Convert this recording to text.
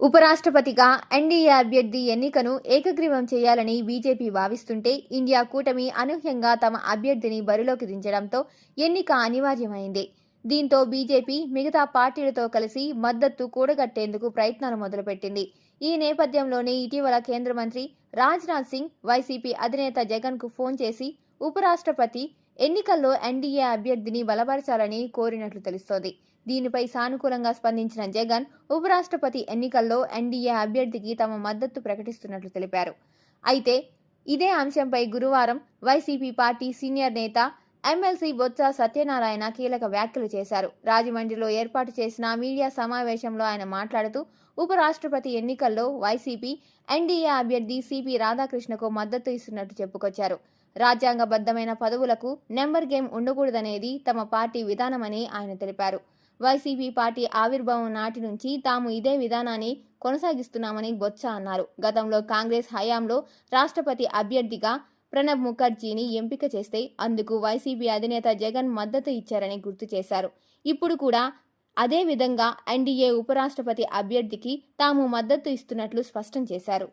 ఉపరాష్ట్రపతిగా NDA అభ్యర్థి ఎన్నికను ఏకగ్రీవం చేయాలని బీజేపీ భావిస్తుంటే ఇండియా కూటమి అనూహ్యంగా తమ అభ్యర్థిని బరిలోకి దించడంతో ఎన్నిక అనివార్యమైంది. దీంతో బీజేపీ మిగతా పార్టీలతో కలిసి మద్దతు కూడగట్టేందుకు ప్రయత్నాలు మొదలుపెట్టింది. ఈ నేపథ్యంలోనే ఇటీవల కేంద్ర మంత్రి రాజ్నాథ్ సింగ్ వైసీపీ అధినేత జగన్కు ఫోన్ చేసి ఉపరాష్ట్రపతి ఎన్నికల్లో ఎన్డీఏ అభ్యర్థిని బలపరచాలని కోరినట్లు తెలుస్తోంది. దీనిపై సానుకూలంగా స్పందించిన జగన్ ఉపరాష్ట్రపతి ఎన్నికల్లో ఎన్డీఏ అభ్యర్థికి తమ మద్దతు ప్రకటిస్తున్నట్లు తెలిపారు. అయితే ఇదే అంశంపై గురువారం వైసీపీ పార్టీ సీనియర్ నేత ఎమ్మెల్సీ బొత్స సత్యనారాయణ కీలక వ్యాఖ్యలు చేశారు. రాజమండ్రిలో ఏర్పాటు చేసిన మీడియా సమావేశంలో ఆయన మాట్లాడుతూ ఉపరాష్ట్రపతి ఎన్నికల్లో వైసీపీ ఎన్డీఏ అభ్యర్థి సిపి రాధాకృష్ణకు మద్దతు ఇస్తున్నట్టు చెప్పుకొచ్చారు. రాజ్యాంగబద్ధమైన పదవులకు నెంబర్ గేమ్ ఉండకూడదనేది తమ పార్టీ విధానమని ఆయన తెలిపారు. వైసీపీ పార్టీ ఆవిర్భావం నాటి నుంచి తాము ఇదే విధానాన్ని కొనసాగిస్తున్నామని బొత్స అన్నారు. గతంలో కాంగ్రెస్ హయాంలో రాష్ట్రపతి అభ్యర్థిగా ప్రణబ్ ముఖర్జీని ఎంపిక చేస్తే అందుకు వైసీపీ అధినేత జగన్ మద్దతు ఇచ్చారని గుర్తు చేశారు. ఇప్పుడు కూడా అదే విధంగా ఎన్డీఏ ఉపరాష్ట్రపతి అభ్యర్థికి తాము మద్దతు ఇస్తున్నట్లు స్పష్టం చేశారు.